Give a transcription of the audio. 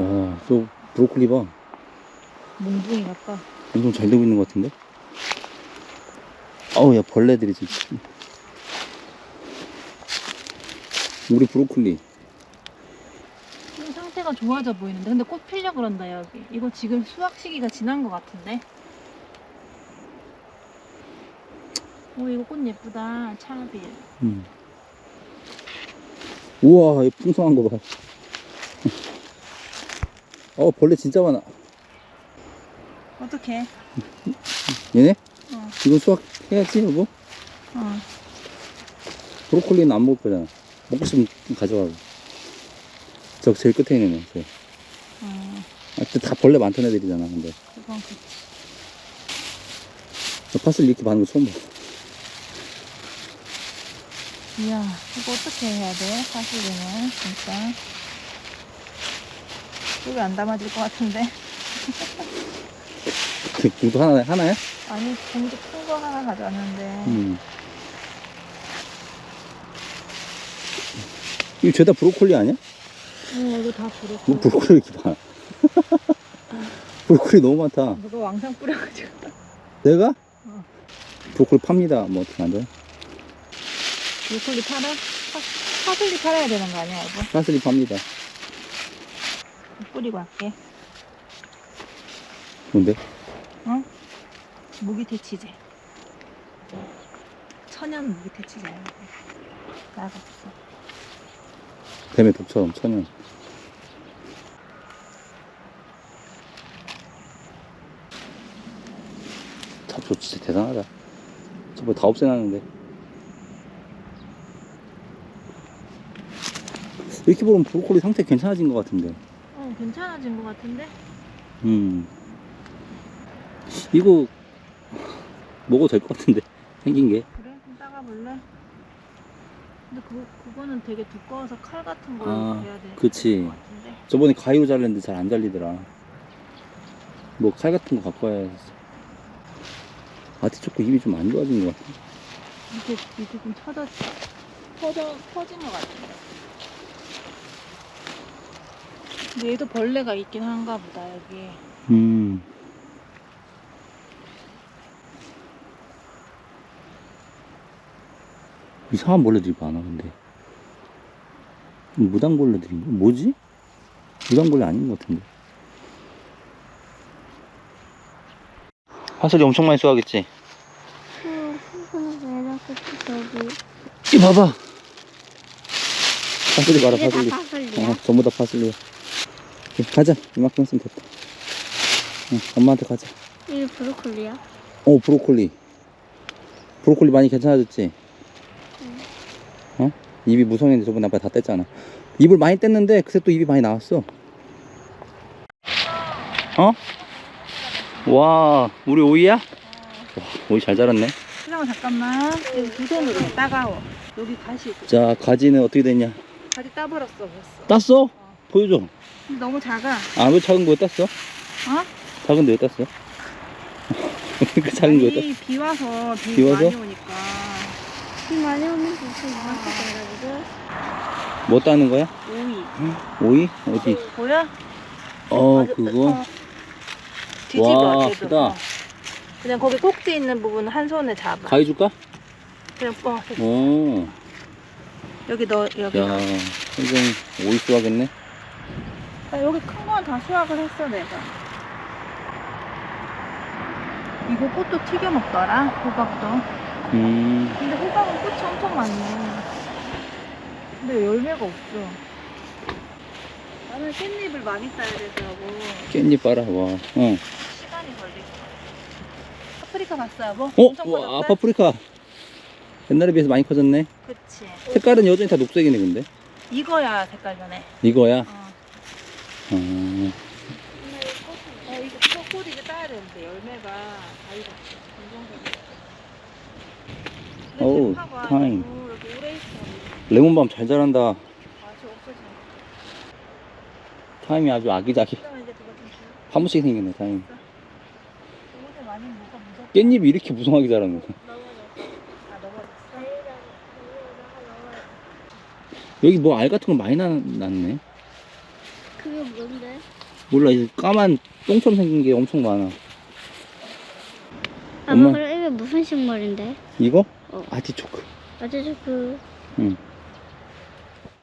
와, 저 브로콜리 봐. 몽둥이 같다. 엄청 잘 되고 있는 것 같은데? 아우, 야, 벌레들이 진짜. 우리 브로콜리. 지금 상태가 좋아져 보이는데 근데 꽃 필려 그런다 여기. 이거 지금 수확 시기가 지난 것 같은데. 오 이거 꽃 예쁘다. 차빌. 음. 우와, 이 풍성한 거 봐. 어, 벌레 진짜 많아. 어떡해? 얘네? 어. 이거 수확해야지, 여보? 어. 브로콜리는 안 먹을 거잖아. 먹고 싶으면 가져가고. 저 제일 끝에 있는 애. 저. 어. 아, 근데 다 벌레 많던 애들이잖아, 근데. 그건 그치. 저 파슬리 이렇게 많은 거 처음 봐. 이야 이거 어떻게 해야 돼? 사실은 진짜. 여기 안 담아질 것 같은데. 그 공도 하나, 하나야? 아니 공기 큰거 하나 가져왔는데. 음. 이거 죄다 브로콜리 아니야? 어 이거 다 부럽고. 뭐 브로콜리 이렇게 많아. 브로콜리 너무 많다. 누가 왕창 뿌려가지고. 내가? 어. 브로콜리 팝니다. 뭐 어떻게 안 돼? 브로콜리 팔아? 파, 파슬리 팔아야 되는 거 아니야, 여보? 파슬리 팝니다. 뿌리고 할게. 뭔데? 모기 퇴치제. 천연 모기 퇴치제. 나갔어. 뱀의 독처럼 천연. 잡초 진짜 대단하다. 저거 다 없애놨는데. 이렇게 보면 브로콜리 상태 괜찮아진 것 같은데. 어, 괜찮아진 것 같은데? 음. 이거 먹어도 될 것 같은데. 생긴 게. 그래? 좀 따가볼래? 근데 그, 그거는 되게 두꺼워서 칼 같은 걸로 아, 해야 될 그치. 것 같은데? 저번에 가위로 잘랐는데 잘 안 잘리더라. 뭐 칼 같은 거 갖고 와야지. 아티초코 입이 좀 안 좋아진 것 같아. 밑에, 밑에 좀 터져, 터져, 터진 것 같은데. 근데 얘도 벌레가 있긴 한가 보다, 여기. 음. 이상한 벌레들이 많아, 근데. 무당벌레들인가? 뭐지? 무당벌레 아닌 것 같은데. 파슬리 엄청 많이 쏘아겠지? 응, 왜 이렇게 저기 이 봐봐! 파슬리 봐라, 파슬리. 어, 전부 다 파슬리야. 예, 가자. 이만큼 했으면 됐다. 응, 엄마한테 가자. 이게 브로콜리야? 어, 브로콜리. 브로콜리 많이 괜찮아졌지? 어? 입이 무성했는데 저번에 아빠 다 뗐잖아. 입을 많이 뗐는데 그새 또 입이 많이 나왔어. 어? 와, 우리 오이야? 와, 오이 잘 자랐네. 수정아, 잠깐만. 여기 두 손으로 해, 따가워. 여기 가시. 자, 가지는 어떻게 됐냐? 가지 따버렸어, 벌써. 땄어? 보여줘. 너무 작아. 아, 왜 작은 거에 땄어? 어? 작은 데 왜 땄어? 그 작은 거에 땄어? 아니, 비 와서, 비, 비 와서? 많이 오니까. 비 많이 오면 진짜 이만큼 돼가지고 뭐 따는 거야? 오이. 오이? 어디? 보여? 어, 아주- 그거? 어. 뒤집어, 와, 걔도. 크다. 어. 그냥 거기 꼭지 있는 부분 한 손에 잡아. 가위 줄까? 그냥 어, 오. 여기 너 여기. 야, 선생 오이 수하겠네. 아, 여기 큰 건 다 수확을 했어 내가. 이거 꽃도 튀겨 먹더라 호박도. 음, 근데 호박은 꽃이 엄청 많네. 근데 열매가 없어. 나는 깻잎을 많이 따야 되더라고. 깻잎 봐라, 와. 어. 시간이 같아. 파프리카 봤어 여보? 어? 엄청 와, 커졌다? 파프리카. 옛날에 비해서 많이 커졌네. 그치. 색깔은 여전히 다 녹색이네, 근데. 이거야 색깔 전에. 이거야? 어. 어. 어, 이거, 이거 꽃 이제 따야 되는데 열매가 다 익었어. 이 정도 어우, 타임. 레몬밤 잘 자란다. 없어져. 타임이 아주 아기자기. 주. 파무치게 생겼네, 타임. 깻잎이 이렇게 무성하게 자라는 거야. 아? 여기 뭐 알 같은 거 많이 나, 났네. 뭔데? 몰라 이 까만 똥처럼 생긴 게 엄청 많아 아빠 엄마. 그럼 이게 무슨 식물인데? 이거? 어. 아티초크 아주 그응